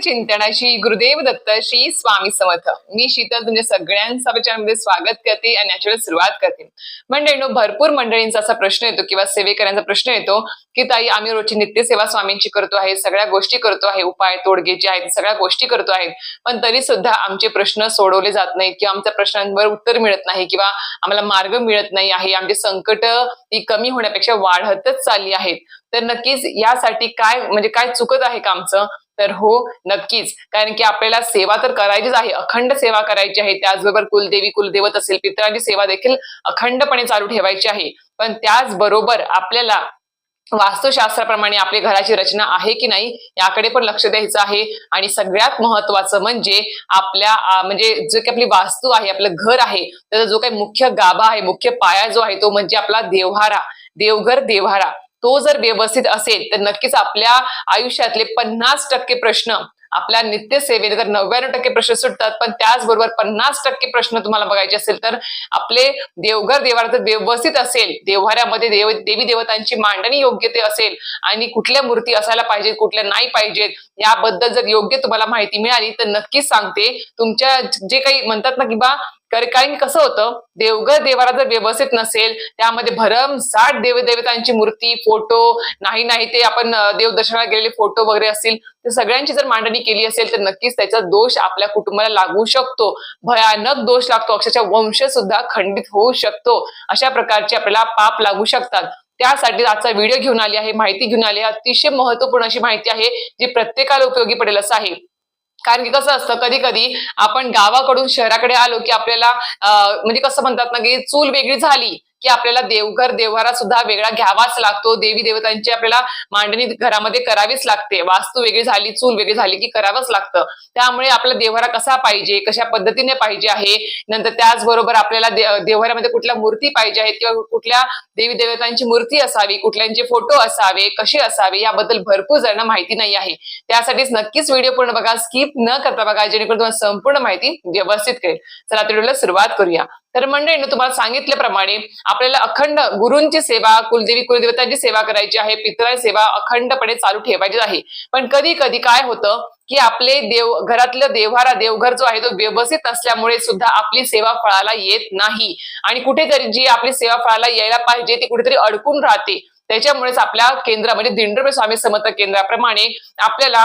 चिंतनाशी गुरुदेव दत्त श्री स्वामी समर्थ. मी शीतल तुमच्या सगळ्यांचा मध्ये स्वागत करते आणि याच्या सुरुवात करते. मंडळीनो भरपूर मंडळींचा असा प्रश्न येतो किंवा सेवेकऱ्यांचा प्रश्न येतो की ताई आम्ही रोजची नित्यसेवा स्वामींची करतो आहे सगळ्या गोष्टी करतो आहे उपाय तोडगे जे आहेत सगळ्या गोष्टी करतो आहेत पण तरी सुद्धा आमचे प्रश्न सोडवले जात नाहीत किंवा आमच्या प्रश्नांवर उत्तर मिळत नाही किंवा आम्हाला मार्ग मिळत नाही आहे. आमचे संकट ही कमी होण्यापेक्षा वाढतच चालली आहेत. तर नक्कीच यासाठी काय म्हणजे काय चुकत आहे का आमचं? तर हो नक्कीच. कारण की आपल्याला सेवा तर करायचीच आहे. अखंड सेवा करायची आहे. त्याचबरोबर कुलदेवी कुलदेवत असेल पितरांची सेवा देखील अखंडपणे चालू ठेवायची आहे. पण त्याचबरोबर आपल्याला वास्तुशास्त्राप्रमाणे आपली घराची रचना आहे की नाही याकडे पण लक्ष द्यायचं आहे. आणि सगळ्यात महत्वाचं म्हणजे आपल्या म्हणजे जो काही आपली वास्तू आहे आपलं घर आहे त्याचा जो काही मुख्य गाभा आहे मुख्य पाया जो आहे तो म्हणजे आपला देव्हारा. देवघर देव्हारा. तो जर व्यवस्थित असेल तर नक्कीच आपल्या आयुष्यातले पन्नास टक्के प्रश्न आपल्या नित्यसेवेने तर नव्याण्णव टक्के प्रश्न सुटतात पण त्याचबरोबर पन्नास टक्के प्रश्न तुम्हाला बघायचे असेल तर आपले देवघर देवाला जर व्यवस्थित असेल देव्हाऱ्यामध्ये देव देवी देवतांची मांडणी योग्य ते असेल आणि कुठल्या मूर्ती असायला पाहिजेत कुठल्या नाही पाहिजेत याबद्दल जर योग्य तुम्हाला माहिती मिळाली तर नक्कीच सांगते. तुमच्या जे काही म्हणतात ना की बा कारण कसं होतं देवघर देवाला जर व्यवस्थित नसेल त्यामध्ये भरमसाठ देवदेवतांची मूर्ती फोटो नाही नाही ते आपण देवदर्शनाला गेलेले फोटो वगैरे असतील तर सगळ्यांची जर मांडणी केली असेल तर नक्कीच त्याचा दोष आपल्या कुटुंबाला लागू शकतो. भयानक दोष लागतो अक्षरशः वंश सुद्धा खंडित होऊ शकतो. अशा प्रकारचे आपल्याला पाप लागू शकतात. त्यासाठी आजचा व्हिडिओ घेऊन आली आहे माहिती घेऊन आली आहे. अतिशय महत्त्वपूर्ण अशी माहिती आहे जी प्रत्येकाला उपयोगी पडेल असं आहे. कारण की कसं असतं कधी कधी आपण गावाकडून शहराकडे आलो की आपल्याला म्हणजे कसं म्हणतात ना की चूल वेगळी झाली की आपल्याला देवघर देवघरा सुद्धा वेगळा घ्यावाच लागतो. देवी देवतांची आपल्याला मांडणी घरामध्ये करावीच लागते. वास्तू वेगळी झाली चूल वेगळी झाली की करावंच लागतं. त्यामुळे आपला देवघरा कसा पाहिजे कशा पद्धतीने पाहिजे आहे? नंतर त्याचबरोबर आपल्याला देवघरामध्ये कुठल्या मूर्ती पाहिजे आहेत किंवा कुठल्या देवी देवतांची मूर्ती असावी कुठल्यांचे फोटो असावे कसे असावे याबद्दल भरपूर जणांना माहिती नाही आहे. त्यासाठीच नक्कीच व्हिडिओ पूर्ण बघा स्किप न करता बघा जेणेकरून तुम्हाला संपूर्ण माहिती व्यवस्थित करेल चला आता व्हिडिओला सुरुवात करूया. तर मंडळीनं तुम्हाला सांगितल्याप्रमाणे आपल्याला अखंड गुरूंची सेवा कुलदेवी कुलदेवतांची सेवा करायची आहे पितरांची सेवा अखंडपणे चालू ठेवायची आहे. पण कधी कधी काय होतं की आपले देव घरातलं देवहारा देवघर जो आहे तो व्यवस्थित असल्यामुळे सुद्धा आपली सेवा फळाला येत नाही. आणि कुठेतरी जी आपली सेवा फळाला यायला पाहिजे ती कुठेतरी अडकून राहते. त्याच्यामुळेच आपल्या केंद्रामध्ये दिंडोबे स्वामी समर्थ केंद्राप्रमाणे आपल्याला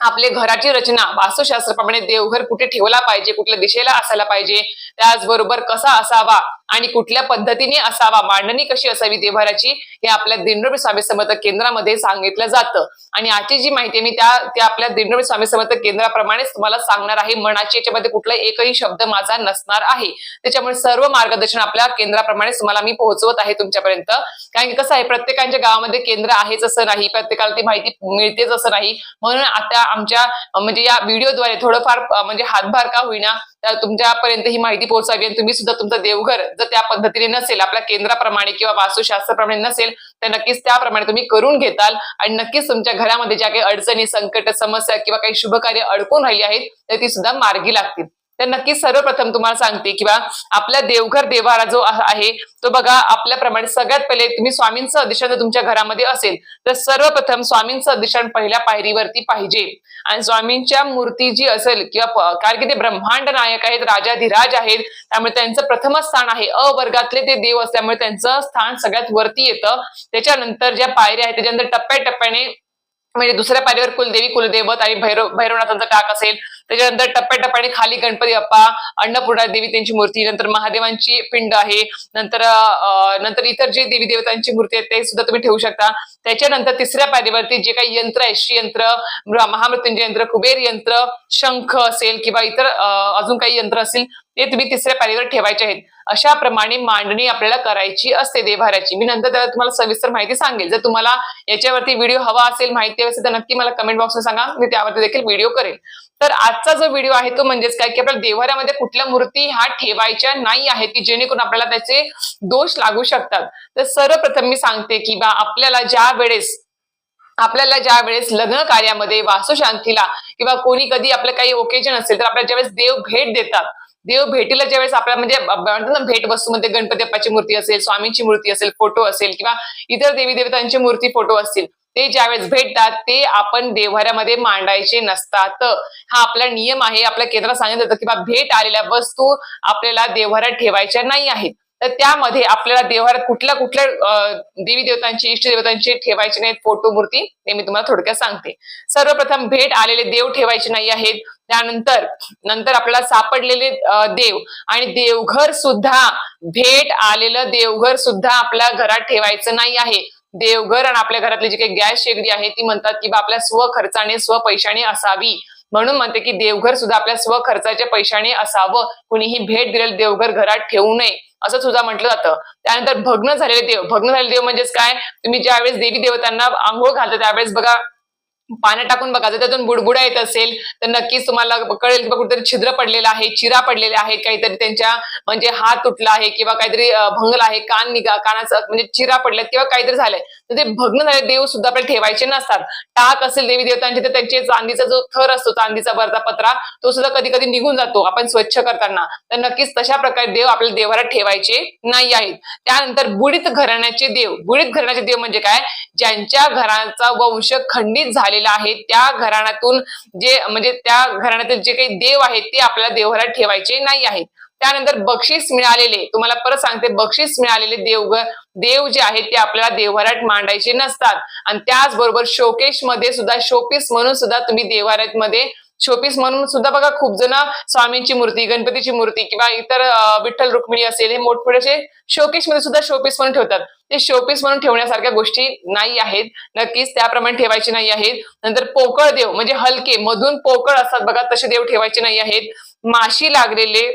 आपले घराची रचना वास्तुशास्त्राप्रमाणे देवघर कुठे ठेवला पाहिजे कुठल्या दिशेला असायला पाहिजे त्याचबरोबर कसा असावा आणि कुठल्या पद्धतीने असावा? मांडणी कशी असावी देवघराची? हे आपल्या दिंडोबी स्वामी समर्थक केंद्रामध्ये सांगितलं जातं. आणि आजची जी माहिती मी त्या त्या आपल्या दिंडोबी स्वामी समर्थ केंद्राप्रमाणेच तुम्हाला सांगणार आहे. मनाची याच्यामध्ये कुठला एकही शब्द माझा नसणार आहे. त्याच्यामुळे सर्व मार्गदर्शन आपल्या केंद्राप्रमाणेच तुम्हाला मी पोहोचवत आहे तुमच्यापर्यंत. कारण की कसं आहे प्रत्येकाच्या गावामध्ये केंद्र आहेच असं नाही. प्रत्येकाला ती माहिती मिळतेच असं नाही. म्हणून आता आमच्या म्हणजे या व्हिडिओद्वारे थोडंफार म्हणजे हातभार का होईना तर तुमच्यापर्यंत ही माहिती पोहोचावी आणि तुम्ही सुद्धा तुमचं देवघर जर त्या पद्धतीने नसेल आपल्या केंद्राप्रमाणे किंवा वास्तुशास्त्राप्रमाणे नसेल तर नक्कीच त्याप्रमाणे तुम्ही करून घेताल. आणि नक्कीच तुमच्या घरामध्ये ज्या काही अडचणी संकट समस्या किंवा काही शुभ कार्य अडकून राहिली आहेत तर ती सुद्धा मार्गी लागतील. तर नक्कीच सर्वप्रथम तुम्हाला सांगते किंवा आपल्या देवघर देवारा जो आहे तो बघा आपल्याप्रमाणे सगळ्यात पहिले तुम्ही स्वामींचं अधिष्ठान जर तुमच्या घरामध्ये असेल तर सर्वप्रथम स्वामींचं अधिष्ठान पहिल्या पायरीवरती पाहिजे. आणि स्वामींच्या मूर्ती जी असेल किंवा कारण की ते ब्रह्मांड नायक आहेत राजाधिराज आहेत त्यामुळे त्यांचं प्रथम स्थान आहे अ वर्गातले ते देव असल्यामुळे त्यांचं स्थान सगळ्यात वरती येतं. त्याच्यानंतर ज्या पायऱ्या आहेत त्याच्यानंतर टप्प्याटप्प्याने म्हणजे दुसऱ्या पायरीवर कुलदेवी कुलदेवत आणि भैरव भैरवनाथांचा टाक असेल त्याच्यानंतर टप्प्याटप्प्याने खाली गणपती बाप्पा अन्नपूर्णा देवी त्यांची मूर्ती नंतर महादेवांची पिंड आहे नंतर नंतर इतर जे देवी देवतांची मूर्ती आहेत ते सुद्धा तुम्ही ठेवू शकता. त्याच्यानंतर तिसऱ्या पायरीवरती जे काही यंत्र आहे श्रीयंत्र महामृत्युंजय यंत्र कुबेर यंत्र शंख असेल किंवा इतर अजून काही यंत्र असतील ते तुम्ही तिसऱ्या पायरीवर ठेवायचे आहेत. अशा प्रमाणे मांडणी आपल्याला करायची असते देवाऱ्याची मी नंतर त्याला तुम्हाला सविस्तर माहिती सांगेल. जर तुम्हाला याच्यावरती व्हिडिओ हवा असेल माहिती असेल तर नक्की मला कमेंट बॉक्समध्ये सांगा. मी त्यावरती देखील व्हिडिओ करेल. तर आजचा जो व्हिडिओ आहे तो म्हणजेच काय की आपल्या देवाऱ्यामध्ये कुठल्या मूर्ती ह्या ठेवायच्या नाही आहेत की जेणेकरून आपल्याला त्याचे दोष लागू शकतात. तर सर्वप्रथम मी सांगते की बा आपल्याला ज्या वेळेस आपल्याला ज्या वेळेस लग्न कार्यामध्ये वास्तुशांतीला किंवा कोणी कधी आपलं काही ओकेजन असेल तर आपल्याला ज्यावेळेस देव भेट देतात देव भेटीला ज्यावेळेस आपल्या म्हणजे भेट वस्तूमध्ये गणपती बाप्पाची मूर्ती असेल स्वामींची मूर्ती असेल फोटो असेल किंवा इतर देवी देवतांची मूर्ती फोटो असतील ते ज्यावेळेस भेटतात ते आपण देव्हाऱ्यामध्ये मांडायचे नसतात. हा आपला नियम आहे आपल्या केंद्रात सांगितलं जातं की बा भेट आलेल्या वस्तू आपल्याला देव्हाऱ्यात ठेवायच्या नाही आहेत. तर त्यामध्ये आपल्याला देव्हाऱ्यात कुठल्या कुठल्या देवी देवतांची इष्ट देवतांची ठेवायचे नाहीत फोटो मूर्ती ते मी तुम्हाला थोडक्यात सांगते. सर्वप्रथम भेट आलेले देव ठेवायचे नाही आहेत. त्यानंतर नंतर आपल्याला सापडलेले देव आणि देवघर सुद्धा भेट आलेलं देवघर सुद्धा आपल्या घरात ठेवायचं नाही आहे. देवघर आणि आपल्या घरातली जी काही गॅस शेगडी आहे ती म्हणतात की बा आपल्या स्वखर्चाने स्वपैशाने असावी. म्हणून म्हणते की देवघर सुद्धा आपल्या स्वखर्चाच्या पैशाने असावं. कुणीही भेट दिलेलं देवघर घरात ठेवू नये. असं सुद्धा म्हटलं जातं. त्यानंतर भग्न झालेले देव. भग्न झालेले देव म्हणजेच काय? तुम्ही ज्यावेळेस देवी देवतांना आंघोळ घालता त्यावेळेस बघा पाण्यात टाकून बघा जर त्यातून बुडबुडा येत असेल तर नक्कीच तुम्हाला कळेल किंवा कुठेतरी छिद्र पडलेलं आहे चिरा पडलेला आहेत काहीतरी त्यांच्या म्हणजे हात तुटला आहे किंवा काहीतरी भंगला आहे कान निघा कानाचा म्हणजे चिरा पडल्यात किंवा काहीतरी झालंय. तर ते भग्न झाले देव सुद्धा आपल्याला ठेवायचे नसतात. टाक असेल देवी देवतांचे तर त्यांचे चांदीचा जो थर असतो चांदीचा वरचा पत्रा तो सुद्धा कधी कधी निघून जातो आपण स्वच्छ करताना. तर नक्कीच तशा प्रकारे देव आपल्याला देवाला ठेवायचे नाही आहेत. त्यानंतर बुडीत घराण्याचे देव. बुडीत घराण्याचे देव म्हणजे काय? ज्यांच्या घराचा वंश खंडित झालेला आहे त्या घराण्यातून जे म्हणजे त्या घराण्यातील जे काही देव आहेत ते आपल्याला देवाला ठेवायचे नाही आहेत. त्यानंतर बक्षीस मिळालेले तुम्हाला परत सांगते बक्षीस मिळालेले देवघर देव जे आहेत ते आपल्याला देवघरात मांडायचे नसतात. आणि त्याचबरोबर शोकेशमध्ये सुद्धा शोपीस म्हणून सुद्धा तुम्ही देवाऱ्यात मध्ये शोपीस म्हणून सुद्धा बघा खूप जण स्वामींची मूर्ती गणपतीची मूर्ती किंवा इतर विठ्ठल रुक्मिणी असेल हे मोठमोठे असे शोकेशमध्ये सुद्धा शोपीस म्हणून ठेवतात. ते शोपीस म्हणून ठेवण्यासारख्या गोष्टी नाही आहेत. नक्कीच त्याप्रमाणे ठेवायचे नाही आहेत. नंतर पोकळ देव म्हणजे हलके मधून पोकळ असतात बघा तसे देव ठेवायचे नाही आहेत. माशी लागलेले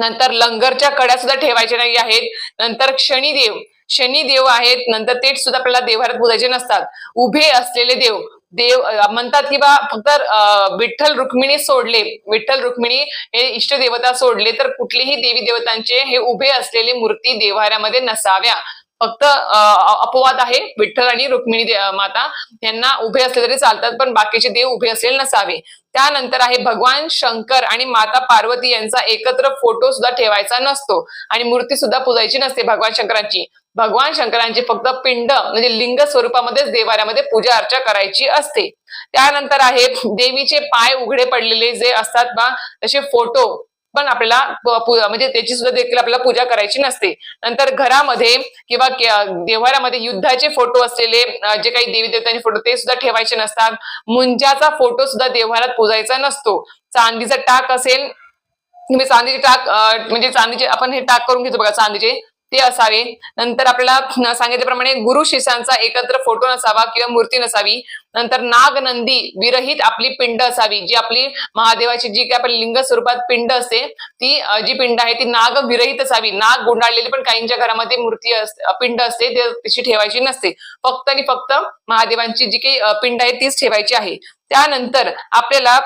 नंतर लंगरच्या कड्या सुद्धा ठेवायच्या नाही आहेत. नंतर शनिदेव शनिदेव आहेत. नंतर ते सुद्धा आपल्याला देवारात बोलायचे नसतात. उभे असलेले देव देव म्हणतात की बा फक्त अं, विठ्ठल रुक्मिणी सोडले. विठ्ठल रुक्मिणी हे इष्ट देवता सोडले तर कुठलीही देवी देवतांचे हे उभे असलेले मूर्ती देवाऱ्यामध्ये नसाव्या. फक्त अपवाद आहे. विठ्ठल आणि रुक्मिणी माता यांना उभे असले तरी चालतात पण बाकीचे देव उभे असलेले नसावे. त्यानंतर आहे भगवान शंकर आणि माता पार्वती यांचा एकत्र फोटो सुद्धा ठेवायचा नसतो. आणि मूर्ती सुद्धा पुजायची नसते भगवान शंकरांची. भगवान शंकरांची फक्त पिंड म्हणजे लिंग स्वरूपामध्येच देवाऱ्यामध्ये पूजा अर्चा करायची असते. त्यानंतर आहे देवीचे पाय उघडे पडलेले जे असतात ना तसे फोटो पण आपल्याला म्हणजे त्याची सुद्धा देखील आपल्याला पूजा करायची नसते. नंतर घरामध्ये किंवा देव्हाऱ्यामध्ये युद्धाचे फोटो असलेले जे काही देवी देवतांचे फोटो ते सुद्धा ठेवायचे नसतात. मुंजाचा फोटो सुद्धा देव्हाऱ्यात पूजायचा नसतो. चांदीचा टाक असेल तुम्ही चांदीचे टाक म्हणजे चांदीचे आपण हे टाक करून घेतो बघा चांदीचे. ते असावे. नंतर आपल्याला सांगितल्याप्रमाणे गुरु शिष्यांचा एकत्र फोटो नसावा किंवा मूर्ती नसावी. नंतर नाग नंदी विरहित आपली पिंड असावी जी आपली महादेवाची जी काही आपली लिंग स्वरूपात पिंड असते ती जी पिंड आहे ती नाग विरहित असावी. नाग गुंडाळलेली पण काहींच्या घरामध्ये मूर्ती असते पिंड असते ते तशी ठेवायची नसते. फक्त आणि फक्त महादेवांची जी काही पिंड आहे तीच ठेवायची आहे. त्यानंतर आपल्याला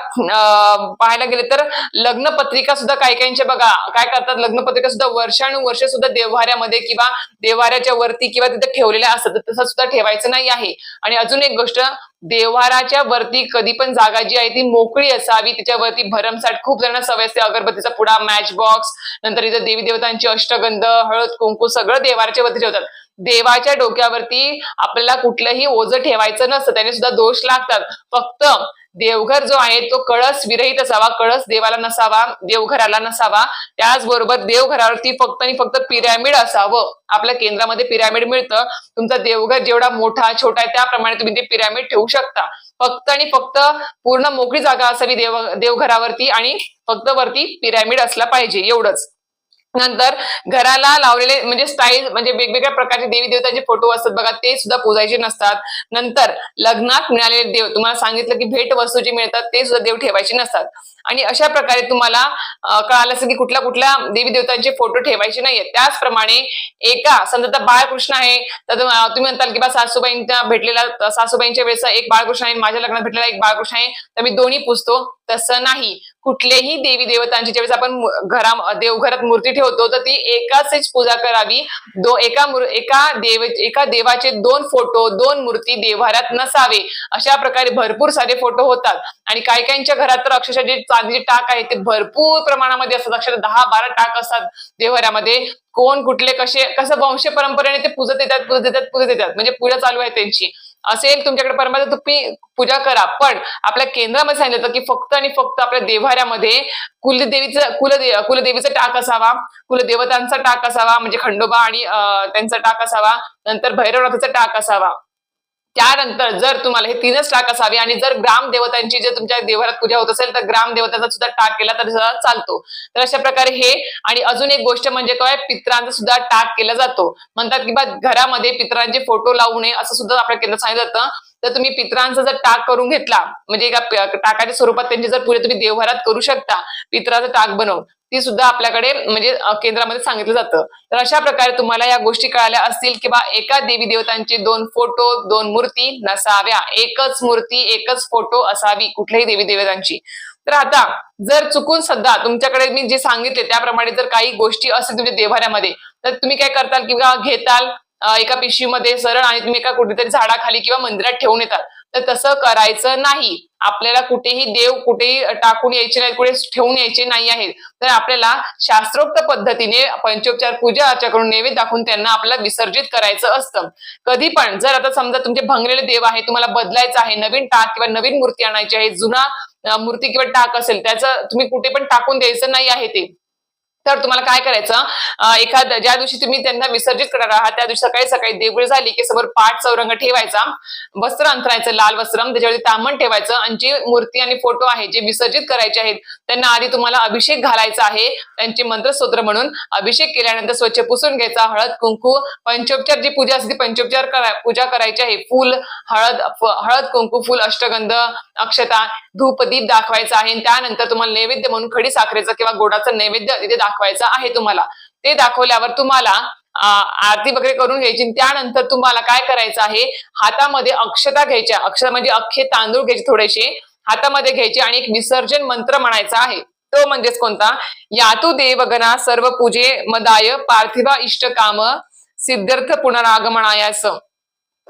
पाहायला गेले तर लग्नपत्रिका सुद्धा काही काहींच्या बघा काय करतात? लग्नपत्रिका सुद्धा वर्षानुवर्ष सुद्धा देवहाऱ्यामध्ये किंवा देवाऱ्याच्या वरती किंवा तिथे ठेवलेल्या असतात. तर तसं सुद्धा ठेवायचं नाही आहे. आणि अजून एक गोष्ट देवहाराच्या वरती कधी पण जागा जी आहे ती मोकळी असावी. त्याच्यावरती भरमसाठ खूप जण सवय असते. अगरबत्तीचा पुडा मॅच बॉक्स नंतर इथं देवी देवतांची अष्टगंध हळद कुंकू सगळं देवाराच्या वरती ठेवतात. देवाच्या डोक्यावरती आपल्याला कुठलंही ओझं ठेवायचं नसतं. त्याने सुद्धा दोष लागतात. फक्त देवघर जो आहे तो कळस विरहित असावा कळस देवाला नसावा देवघराला नसावा. त्याचबरोबर देवघरावरती फक्त आणि फक्त पिरॅमिड असावं. आपल्या केंद्रामध्ये पिरॅमिड मिळतं. तुमचा देवघर जेवढा मोठा छोटा आहे त्याप्रमाणे तुम्ही ते पिरॅमिड ठेवू शकता. फक्त आणि फक्त पूर्ण मोकळी जागा असावी देव देवघरावरती आणि फक्त वरती पिरॅमिड असला पाहिजे एवढंच. नंतर घराला लावलेले म्हणजे स्टाईल म्हणजे वेगवेगळ्या प्रकारचे देवी देवतांचे फोटो असतात बघा ते सुद्धा पूजायचे नसतात. नंतर लग्नात मिळालेले देव तुम्हाला सांगितलं की भेट वस्तू जे मिळतात ते सुद्धा देव ठेवायचे नसतात. आणि अशा प्रकारे तुम्हाला कळालं असेल की कुठल्या कुठल्या देवी देवतांचे फोटो ठेवायचे नाहीये. त्याचप्रमाणे एका समजा बाळकृष्ण आहे तर तुम्ही म्हणताल की बा सासूबाईंच्या भेटलेला सासूबाईंच्या वेळेस एक बाळकृष्ण आहे माझ्या लग्नात भेटलेला एक बाळकृष्ण आहे तर मी दोन्ही पुजतो. तसं नाही. कुठलेही देवी देवतांची ज्यावेळेस आपण घरा देवघरात मूर्ती ठेवतो तर ती एकाच पूजा करावी. दो एका एका देव एका देवाचे दोन फोटो दोन मूर्ती देव्हाऱ्यात नसावे. अशा प्रकारे भरपूर सारे फोटो होतात. आणि काही काहींच्या घरात तर अक्षरशः जे चांदीचे टाक आहे ते भरपूर प्रमाणामध्ये असतात. अक्षरशः दहा बारा टाक असतात देव्हाऱ्यामध्ये कोण कुठले कसे कसं वंश परंपरेने ते पूजत येतात पूजत येतात पूजत येतात. म्हणजे पूजा चालू आहे त्यांची. असेल तुमच्याकडे परमात्मा तुम्ही पूजा करा. पण आपल्या केंद्रामध्ये सांगितलं होतं की फक्त आणि फक्त आपल्या देव्हाऱ्यामध्ये कुलदेवीचं कुलदे कुलदेवीचा टाक असावा कुलदेवतांचा टाक असावा म्हणजे खंडोबा आणि त्यांचा टाक असावा नंतर भैरवनाथाचा टाक असावा. त्यानंतर जर तुम्हाला हे तीनच टाक असावे आणि जर ग्रामदेवतांची जर तुमच्या देवघरात पूजा होत असेल तर ग्राम देवतांचा सुद्धा टाक केला तर चालतो. तर अशा प्रकारे हे आणि अजून एक गोष्ट म्हणजे काय पित्रांचा सुद्धा टाक केला जातो. म्हणतात की बा घरामध्ये पित्रांचे फोटो लावू नये असं सुद्धा आपल्या केंद्र सांगितलं जातं. तर तुम्ही पित्रांचा जर टाक करून घेतला म्हणजे एका टाकाच्या स्वरूपात त्यांची जर पूजा तुम्ही देवघरात करू शकता पित्राचा टाक बनवून ती सुद्धा आपल्याकडे म्हणजे केंद्रामध्ये सांगितलं जातं. तर अशा प्रकारे तुम्हाला या गोष्टी कळाल्या असतील किंवा एका देवी देवतांचे दोन फोटो दोन मूर्ती नसाव्या. एकच मूर्ती एकच फोटो असावी कुठल्याही देवी देवतांची. तर आता जर चुकून सध्या तुमच्याकडे मी जे सांगितले त्याप्रमाणे जर काही गोष्टी असतील तुमच्या देवाऱ्यामध्ये तर तुम्ही काय करताल किंवा घेताल एका पिशवीमध्ये सरळ आणि तुम्ही एका कुठेतरी झाडाखाली किंवा मंदिरात ठेवून येतात तर तसं करायचं नाही. आपल्याला कुठेही देव कुठेही टाकून यायचे नाही कुठे ठेवून यायचे नाही आहेत. तर आपल्याला शास्त्रोक्त पद्धतीने पंचोपचार पूजा अर्चा करून नैवेद्य दाखवून त्यांना आपल्याला विसर्जित करायचं असतं. कधी पण जर आता समजा तुमचे भंगलेले देव आहे तुम्हाला बदलायचं आहे नवीन टाक किंवा नवीन मूर्ती आणायची आहे जुना मूर्ती किंवा टाक असेल त्याचं तुम्ही कुठे पण टाकून द्यायचं नाही आहे ते. तर तुम्हाला काय करायचं? एखाद्या ज्या दिवशी तुम्ही त्यांना विसर्जित करणार आहात त्या दिवशी सकाळी सकाळी देवळी झाली की समोर पाठ चौरंग ठेवायचा वस्त्र अंतरायचं लाल वस्त्रम त्याच्यावरती तामण ठेवायचं आणि जी मूर्ती आणि फोटो आहे जे विसर्जित करायचे आहेत त्यांना आधी तुम्हाला अभिषेक घालायचा आहे त्यांचे मंत्रस्तोत्र म्हणून अभिषेक केल्यानंतर स्वच्छ पुसून घ्यायचा हळद कुंकू पंचोपचार जी पूजा असते पंचोपचार करा पूजा करायची आहे फुल हळद हळद कुंकू फुल अष्टगंध अक्षता धूप दीप दाखवायचा आहे आणि त्यानंतर तुम्हाला नैवेद्य म्हणून खडी साखरेचं किंवा गोडाचं नैवेद्य तिथे दाखवायचं दाखवायचा आहे तुम्हाला. ते दाखवल्यावर तुम्हाला आरती वगैरे करून घ्यायची त्यानंतर तुम्हाला काय करायचं आहे हातामध्ये अक्षता घ्यायच्या अक्षता म्हणजे अख्खे तांदूळ घ्यायचे थोडेसे हातामध्ये घ्यायचे आणि एक विसर्जन मंत्र म्हणायचा आहे. तो म्हणजेच कोणता? यातू देवगणा सर्व पूजे मदाय पार्थिवा इष्ट काम सिद्धार्थ पुनरागमनायास.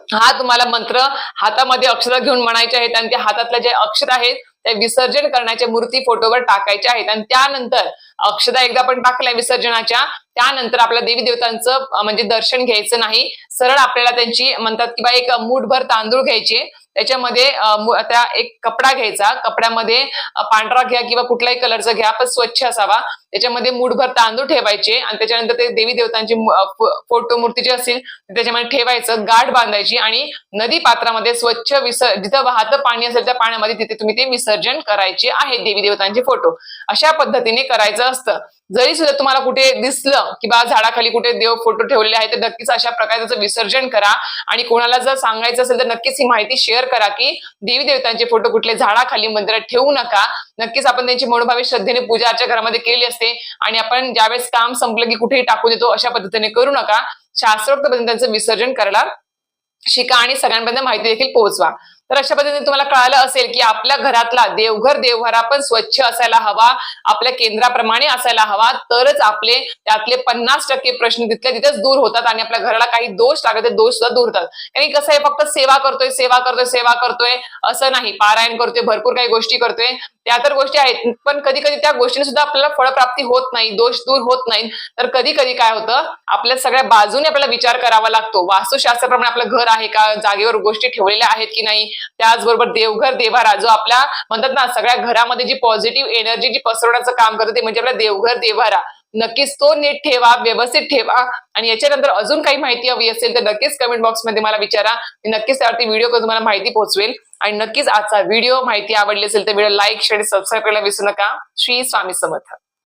हा तुम्हाला मंत्र हातामध्ये अक्षर घेऊन म्हणायचे आहेत आणि त्या हातातल्या जे अक्षर आहेत त्या विसर्जन करण्याच्या मूर्ती फोटोवर टाकायच्या आहेत. आणि त्यानंतर अक्षदा एकदा आपण टाकल्या विसर्जनाच्या. त्यानंतर आपल्या देवी देवतांचं म्हणजे दर्शन घ्यायचं नाही. सरळ आपल्याला त्यांची म्हणतात किंवा एक मूठभर तांदूळ घ्यायचे. त्याच्यामध्ये त्या एक कपडा घ्यायचा. कपड्यामध्ये पांढरा घ्या किंवा कुठलाही कलरचा घ्या पण स्वच्छ असावा. त्याच्यामध्ये मूठभर तांदूळ ठेवायचे आणि त्याच्यानंतर ते देवी देवतांची फोटो मूर्ती जी असतील त्याच्यामध्ये ठेवायचं. गाठ बांधायची आणि नदी पात्रामध्ये स्वच्छ विसर् जिथं वाहतं पाणी असेल त्या पाण्यामध्ये तिथे तुम्ही ते विसर्जन करायचे आहे देवी देवतांचे फोटो. अशा पद्धतीने करायचं असतं. जरी सुद्धा तुम्हाला कुठे दिसलं की बा झाडाखाली कुठे देव फोटो ठेवलेले आहे तर नक्कीच अशा प्रकारे त्याचं विसर्जन करा. आणि कोणाला जर सांगायचं असेल तर नक्कीच ही माहिती शेअर करा की देवी देवतांचे फोटो कुठले झाडाखाली मंदिरात ठेवू नका. नक्कीच आपण त्यांची मनोभावी श्रद्धेने पूजा अर्चा घरामध्ये केली असते. आणि आपण ज्यावेळेस काम संपलं की कुठेही टाकू देतो अशा पद्धतीने करू नका. शास्त्रोक्त पद्धतीने विसर्जन करायला शिका आणि सगळ्यांपर्यंत माहिती देखील पोहोचवा. तर अशा पद्धतीने तुम्हाला कळालं असेल की आपल्या घरातला देवघर देवघरा पण स्वच्छ असायला हवा आपल्या केंद्राप्रमाणे असायला हवा तरच आपले त्यातले पन्नास टक्के प्रश्न तिथल्या तिथेच दूर होतात आणि आपल्या घराला काही दोष लागत ते दोष सुद्धा दूर होतात. कारण कसं आहे फक्त सेवा करतोय सेवा करतोय सेवा करतोय असं नाही. पारायण करतोय भरपूर काही गोष्टी करतोय त्या तर गोष्टी आहेत. पण कधी कधी त्या गोष्टीने सुद्धा आपल्याला फळप्राप्ती होत नाही दोष दूर होत नाही तर कधी कधी काय होतं? आपल्या सगळ्या बाजूने आपल्याला विचार करावा लागतो. वास्तुशास्त्राप्रमाणे आपलं घर आहे का? जागेवर गोष्टी ठेवलेल्या आहेत की नाही? त्याचबरोबर देवघर देवारा जो आपल्या म्हणतात ना सगळ्या घरामध्ये जी पॉझिटिव्ह एनर्जी जी पसरवण्याचं काम करतो ते म्हणजे आपला देवघर देवारा. नक्कीच तो नीट ठेवा व्यवस्थित ठेवा. आणि याच्यानंतर अजून काही माहिती हवी असेल तर नक्कीच कमेंट बॉक्समध्ये मला विचारा. मी नक्कीच त्यावरती व्हिडिओ करून तुम्हाला माहिती पोहोचवेल. आणि नक्कीच आजचा व्हिडिओ माहिती आवडली असेल तर व्हिडिओ लाईक शेअर सबस्क्राईब करायला विसरू नका. श्री स्वामी समर्थ.